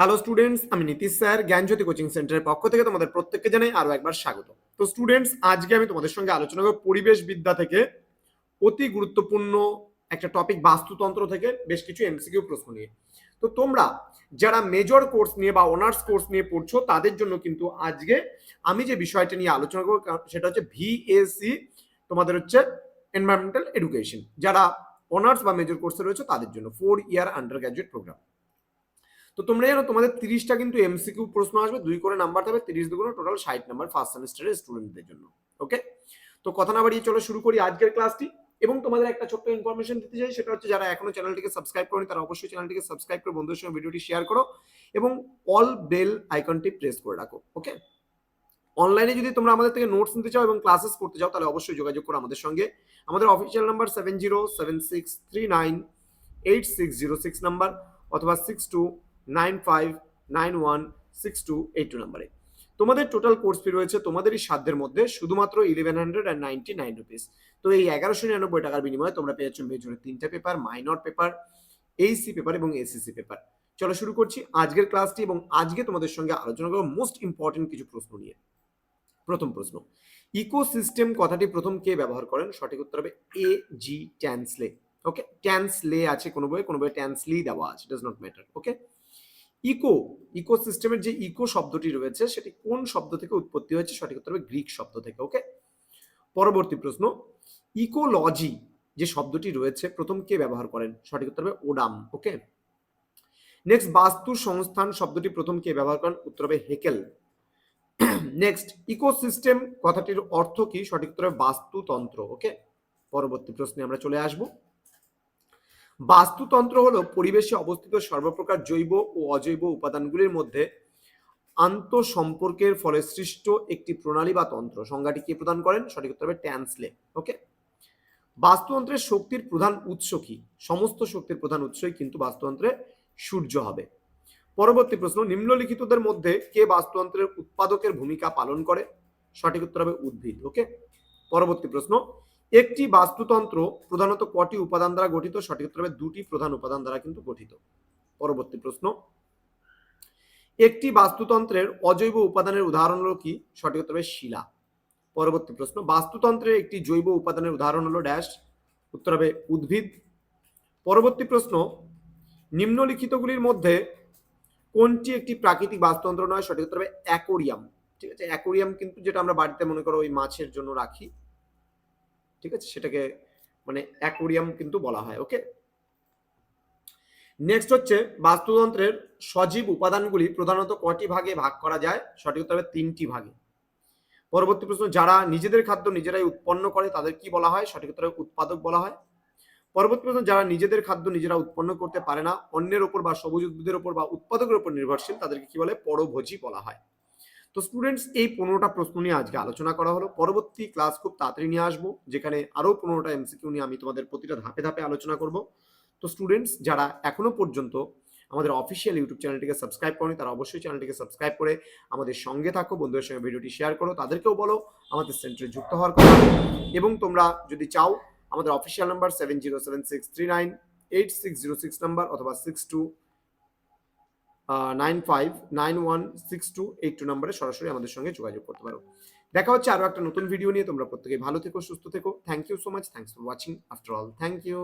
Hello students আমি Nitish sir, জ্ঞানজ্যোতি coaching সেন্টারের পক্ষ থেকে তোমাদের প্রত্যেককে জানাই আরও একবার স্বাগত। তো স্টুডেন্টস আজকে আমি তোমাদের সঙ্গে আলোচনা করব পরিবেশ বিদ্যা থেকে অতি গুরুত্বপূর্ণ একটা টপিক বাস্তুতন্ত্র থেকে, বেশ কিছু এমসিকিউ প্রশ্ন নিয়ে। তো তোমরা যারা মেজর কোর্স নিয়ে বা অনার্স কোর্স নিয়ে পড়ছো, তাদের জন্য কিন্তু আজকে আমি যে বিষয়টা নিয়ে আলোচনা করব সেটা হচ্ছে ভিএসসি তোমাদের হচ্ছে এনভায়রনমেন্টাল এডুকেশন যারা অনার্স বা মেজর কোর্সে রয়েছে, তাদের জন্য four year undergraduate programme তো তোমরা জানো তোমাদের তিরিশটা কিন্তু এমসিকিউ প্রশ্ন আসবে, দুই করে নাম্বার থাকবে, তিরিশ দুগুলো টোটাল ষাট নাম্বার ফার্স্ট সেমিস্টারের স্টুডেন্টদের জন্য ওকে তো কথা না বাড়িয়ে চলো শুরু করি আজকের ক্লাসটি এবং তোমাদের একটা ছোট্ট ইনফরমেশন দিতে চাই, সেটা হচ্ছে যারা এখনও চ্যানেলটিকে সাবস্ক্রাইব করেনি, তারা অবশ্যই চ্যানেলটিকে সাবস্ক্রাইব করে বন্ধুদের সঙ্গে ভিডিওটি শেয়ার করো এবং অল বেল আইকনটি প্রেস করে রাখো ওকে অনলাইনে যদি তোমরা আমাদের থেকে নোটস নিতে চাও এবং ক্লাসেস করতে চাও, তাহলে অবশ্যই যোগাযোগ করো আমাদের সঙ্গে। আমাদের official number seven zero seven six three nine eight six zero six number অথবা six two nine five nine one six two eight two নাম্বারে। তোমাদের টোটাল কোর্স ফি রয়েছে তোমাদেরই সাধ্যের মধ্যে, শুধুমাত্র eleven hundred and ninety nine rupees তো এই এগারোশো নিরানব্বই টাকার বিনিময়ে তোমরা পেয়েছ মেজরের তিনটে paper minor paper AEC paper এবং এসিসি পেপার চলো শুরু করছি আজকের ক্লাসটি এবং আজকে তোমাদের সঙ্গে আলোচনা করব মোস্ট ইম্পর্টেন্ট কিছু প্রশ্ন নিয়ে। প্রথম প্রশ্ন ইকোসিস্টেম কথাটি প্রথম কে ব্যবহার করেন? সঠিক উত্তর হবে এ জি ট্যান্সলে ওকে ট্যান্সলে আছে কোনো বইয়ে কোনো বইয়ে ট্যান্সলি দেওয়া আছে does not matter okay eco, ইকোসিস্টেমের যে ইকো শব্দটি রয়েছে, সেটি কোন শব্দ থেকে উৎপত্তি হয়েছে সঠিক উত্তর হবে গ্রিক শব্দ থেকে, ওকে? পরবর্তী প্রশ্ন, ইকোলজি যে শব্দটি রয়েছে, প্রথম কে ব্যবহার করেন? সঠিক উত্তর হবে ওডাম, ওকে? নেক্সট বাস্তু সংস্থান শব্দটি প্রথম কে ব্যবহার করেন? উত্তর হবে হেকেল। নেক্সট ইকোসিস্টেম কথাটির অর্থ কি? সঠিক উত্তর হবে বাস্তুতন্ত্র, ওকে? পরবর্তী প্রশ্নে আমরা চলে আসব। বাস্তুতন্ত্র হলো পরিবেশে অবস্থিত সর্বপ্রকার জৈব ও অজৈব উপাদানগুলির মধ্যে আন্তঃসম্পর্কের ফলে সৃষ্ট একটি প্রণালী বা তন্ত্র। সংজ্ঞাটি কে প্রদান করেন? সঠিক উত্তর হবে ট্যান্সলে। ওকে? বাস্তুতন্ত্রের শক্তির প্রধান উৎস কি? সমস্ত শক্তির প্রধান উৎসই কিন্তু বাস্তুতন্ত্রে সূর্য হবে। পরবর্তী প্রশ্ন, নিম্নলিখিতদের মধ্যে কে বাস্তুতন্ত্রের উৎপাদকের ভূমিকা পালন করে? সঠিক উত্তর হবে উদ্ভিদ। ওকে? পরবর্তী প্রশ্ন একটি বাস্তুতন্ত্র প্রধানত কটি উপাদান দ্বারা গঠিত? সঠিক উত্তর হবে দুটি প্রধান উপাদান দ্বারা কিন্তু গঠিত। পরবর্তী প্রশ্ন। একটি বাস্তুতন্ত্রের অজৈব উপাদানের উদাহরণ হলো কি? সঠিক উত্তর হবে শিলা। পরবর্তী প্রশ্ন। বাস্তুতন্ত্রের একটি জৈব উপাদানের উদাহরণ হলো ড্যাশ। উত্তর হবে উদ্ভিদ। পরবর্তী প্রশ্ন। নিম্নলিখিতগুলির মধ্যে কোনটি একটি প্রাকৃতিক বাস্তুতন্ত্র নয়? সঠিক উত্তর হবে অ্যাকোরিয়াম। ঠিক আছে? অ্যাকোরিয়াম কিন্তু যেটা আমরা বাড়িতে মনে করো ওই মাছের জন্য রাখি। ঠিক আছে? সেটাকে মানে অ্যাকোরিয়াম কিন্তু বলা হয় ওকে নেক্সট হচ্ছে বাস্তুতন্ত্রের সজীব উপাদানগুলি প্রধানত কটি ভাগে ভাগ করা যায়? সঠিক উত্তর হবে তিনটি ভাগে। পরবর্তী প্রশ্ন, যারা নিজেদের খাদ্য নিজেরাই উৎপন্ন করে তাদের কি বলা হয়? সঠিক উত্তর উৎপাদক বলা হয়। পরবর্তী প্রশ্ন, যারা নিজেদের খাদ্য নিজেরা উৎপন্ন করতে পারে না, অন্যের ওপর বা সবুজ উদ্ভিদের ওপর বা উৎপাদকের উপর নির্ভরশীল, তাদেরকে কি বলে? পরভোজী বলা হয়। তো স্টুডেন্টস এই পনেরোটা প্রশ্ন নিয়ে আজকে আলোচনা করা হলো। পরবর্তী ক্লাস খুব তাড়াতাড়ি নিয়ে আসব, যেখানে আরও পনেরোটা এমসিকিউ নিয়ে আমি তোমাদের প্রতিটা ধাপে ধাপে আলোচনা করব। তো স্টুডেন্টস যারা এখনও পর্যন্ত আমাদের অফিসিয়াল ইউটিউব চ্যানেলটিকে সাবস্ক্রাইব করেনি, তারা অবশ্যই চ্যানেলটিকে সাবস্ক্রাইব করে আমাদের সঙ্গে থাকো, বন্ধুদের সঙ্গে ভিডিওটি শেয়ার করো, তাদেরকেও বলো আমাদের সেন্টারে যুক্ত হওয়ার কথা। এবং তোমরা যদি চাও, আমাদের official number seven zero seven six three nine eight six zero six number অথবা six two nine five nine one six two eight নাম্বারে সরাসরি আমাদের সঙ্গে যোগাযোগ করতে পারো। দেখা হচ্ছে আরও একটা নতুন ভিডিও নিয়ে। তোমরা প্রত্যেকে ভালো থেকো, সুস্থ থেকো। Thank you so much thanks for watching after all thank you